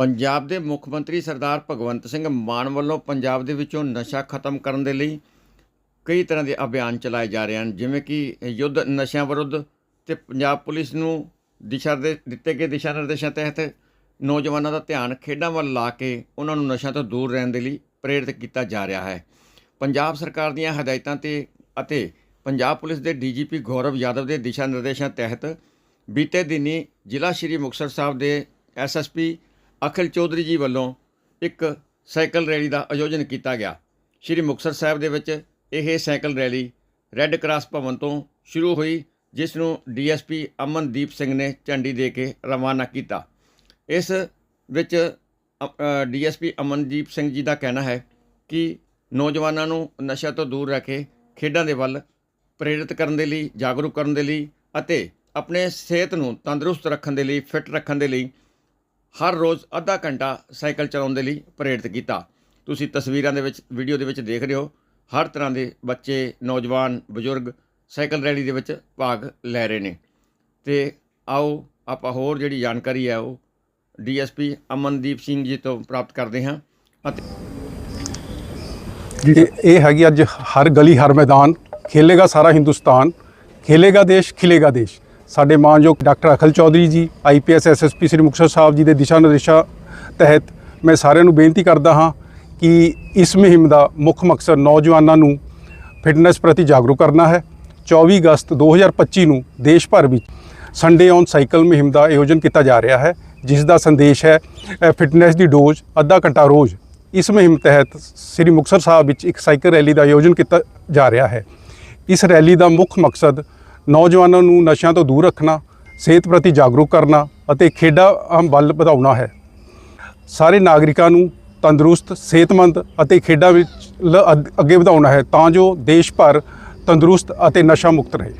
ਪੰਜਾਬ ਦੇ ਮੁੱਖ ਮੰਤਰੀ ਸਰਦਾਰ ਭਗਵੰਤ ਸਿੰਘ ਮਾਨ ਵੱਲੋਂ ਪੰਜਾਬ ਦੇ ਵਿੱਚੋਂ ਨਸ਼ਾ ਖਤਮ ਕਰਨ ਦੇ ਲਈ ਕਈ ਤਰ੍ਹਾਂ ਦੇ ਅਭਿਆਨ ਚਲਾਏ ਜਾ ਰਹੇ ਹਨ, ਜਿਵੇਂ ਕਿ ਯੁੱਧ ਨਸ਼ਿਆਂ ਵਿਰੁੱਧ ਤੇ ਪੰਜਾਬ ਪੁਲਿਸ ਨੂੰ ਦਿਸ਼ਾ ਦੇ ਦਿੱਤੇ ਗਏ ਦਿਸ਼ਾ ਨਿਰਦੇਸ਼ਾਂ ਤਹਿਤ ਨੌਜਵਾਨਾਂ ਦਾ ਧਿਆਨ ਖੇਡਾਂ ਵੱਲ ਲਾ ਕੇ ਉਹਨਾਂ ਨੂੰ ਨਸ਼ਿਆਂ ਤੋਂ ਦੂਰ ਰਹਿਣ ਦੇ ਲਈ ਪ੍ਰੇਰਿਤ ਕੀਤਾ ਜਾ ਰਿਹਾ ਹੈ। ਪੰਜਾਬ ਸਰਕਾਰ ਦੀਆਂ ਹਦਾਇਤਾਂ ਤੇ ਅਤੇ ਪੰਜਾਬ ਪੁਲਿਸ ਦੇ ਡੀਜੀਪੀ ਗੌਰਵ ਯਾਦਵ ਦੇ ਦਿਸ਼ਾ ਨਿਰਦੇਸ਼ਾਂ ਤਹਿਤ ਬੀਤੇ ਦਿਨੀ ਜ਼ਿਲ੍ਹਾ ਸ਼੍ਰੀ ਮੁਕਤਸਰ ਸਾਹਿਬ ਦੇ ਐਸਐਸਪੀ ਅਖਿਲ ਚੌਧਰੀ ਜੀ ਵੱਲੋਂ ਇੱਕ ਸਾਈਕਲ ਰੈਲੀ ਦਾ ਆਯੋਜਨ ਕੀਤਾ ਗਿਆ। ਸ਼੍ਰੀ ਮੁਕਤਸਰ ਸਾਹਿਬ ਦੇ ਵਿੱਚ ਇਹ cycle rally red cross Bhavan ਤੋਂ ਸ਼ੁਰੂ ਹੋਈ, ਜਿਸ ਨੂੰ ਡੀਐਸਪੀ ਅਮਨਦੀਪ ਸਿੰਘ ਨੇ ਝੰਡੀ ਦੇ ਕੇ ਰਵਾਨਾ ਕੀਤਾ। ਇਸ ਵਿੱਚ ਡੀਐਸਪੀ ਅਮਨਦੀਪ ਸਿੰਘ ਜੀ ਦਾ ਕਹਿਣਾ ਹੈ ਕਿ ਨੌਜਵਾਨਾਂ ਨੂੰ ਨਸ਼ਾ ਤੋਂ ਦੂਰ ਰੱਖ ਕੇ ਖੇਡਾਂ ਦੇ ਵੱਲ ਪ੍ਰੇਰਿਤ ਕਰਨ ਦੇ ਲਈ, ਜਾਗਰੂਕ ਕਰਨ ਦੇ ਲਈ ਅਤੇ ਆਪਣੇ ਸਿਹਤ ਨੂੰ ਤੰਦਰੁਸਤ ਰੱਖਣ ਦੇ ਲਈ, ਫਿੱਟ ਰੱਖਣ ਦੇ ਲਈ ਹਰ ਰੋਜ਼ ਅੱਧਾ ਘੰਟਾ ਸਾਈਕਲ ਚਲਾਉਣ ਦੇ ਲਈ ਪ੍ਰੇਰਿਤ ਕੀਤਾ। ਤੁਸੀਂ ਤਸਵੀਰਾਂ ਦੇ ਵਿੱਚ, ਵੀਡੀਓ ਦੇ ਵਿੱਚ ਦੇਖ ਰਹੇ ਹੋ, ਹਰ ਤਰ੍ਹਾਂ ਦੇ ਬੱਚੇ, ਨੌਜਵਾਨ, ਬਜ਼ੁਰਗ ਸਾਈਕਲ ਰੈਲੀ ਦੇ ਵਿੱਚ ਭਾਗ ਲੈ ਰਹੇ ਨੇ। ਤੇ ਆਓ, ਆਪਾਂ ਹੋਰ ਜਿਹੜੀ ਜਾਣਕਾਰੀ ਹੈ ਉਹ ਡੀਐਸਪੀ ਅਮਨਦੀਪ ਸਿੰਘ ਜੀ ਤੋਂ ਪ੍ਰਾਪਤ ਕਰਦੇ ਹਾਂ। ਅਤੇ ਇਹ ਇਹ ਹੈਗੀ ਅੱਜ ਹਰ ਗਲੀ, ਹਰ ਮੈਦਾਨ, ਖੇਲੇਗਾ ਸਾਰਾ ਹਿੰਦੁਸਤਾਨ, ਖੇਲੇਗਾ ਦੇਸ਼, ਖਿਲੇਗਾ ਦੇਸ਼। ਸਾਡੇ ਮਾਨਯੋਗ doctor Akhil Chaudhary ji IPS SSP Sri Muktsar Sahib ji ਦੇ ਦਿਸ਼ਾ ਨਿਰਦੇਸ਼ਾਂ ਤਹਿਤ ਮੈਂ ਸਾਰਿਆਂ ਨੂੰ ਬੇਨਤੀ ਕਰਦਾ ਹਾਂ ਕਿ ਇਸ ਮੁਹਿੰਮ ਦਾ ਮੁੱਖ ਮਕਸਦ ਨੌਜਵਾਨਾਂ ਨੂੰ ਫਿਟਨੈਸ ਪ੍ਰਤੀ ਜਾਗਰੂਕ ਕਰਨਾ ਹੈ। 24 ਅਗਸਤ 2025 ਨੂੰ ਦੇਸ਼ ਭਰ ਵਿੱਚ ਸੰਡੇ ਔਨ ਸਾਈਕਲ ਮੁਹਿੰਮ ਦਾ ਆਯੋਜਨ ਕੀਤਾ ਜਾ ਰਿਹਾ ਹੈ, ਜਿਸ ਦਾ ਸੰਦੇਸ਼ ਹੈ ਫਿਟਨੈਸ ਦੀ ਡੋਜ਼, ਅੱਧਾ ਘੰਟਾ ਰੋਜ਼। ਇਸ ਮੁਹਿੰਮ ਤਹਿਤ ਸ੍ਰੀ ਮੁਕਤਸਰ ਸਾਹਿਬ ਵਿੱਚ ਇੱਕ ਸਾਈਕਲ ਰੈਲੀ ਦਾ ਆਯੋਜਨ ਕੀਤਾ ਜਾ ਰਿਹਾ ਹੈ। ਇਸ ਰੈਲੀ ਦਾ ਮੁੱਖ ਮਕਸਦ ਨੌਜਵਾਨਾਂ ਨੂੰ ਨਸ਼ਿਆਂ ਤੋਂ ਦੂਰ ਰੱਖਣਾ, ਸਿਹਤ ਪ੍ਰਤੀ ਜਾਗਰੂਕ ਕਰਨਾ ਅਤੇ ਖੇਡਾਂ ਵੱਲ ਵਧਾਉਣਾ ਹੈ। ਸਾਰੇ ਨਾਗਰਿਕਾਂ ਨੂੰ ਤੰਦਰੁਸਤ, ਸਿਹਤਮੰਦ ਅਤੇ ਖੇਡਾਂ ਵਿੱਚ ਲ- ਅੱਗੇ ਵਧਾਉਣਾ ਹੈ ਤਾਂ ਜੋ ਦੇਸ਼ ਭਰ ਤੰਦਰੁਸਤ ਅਤੇ ਨਸ਼ਾ ਮੁਕਤ ਰਹੇ।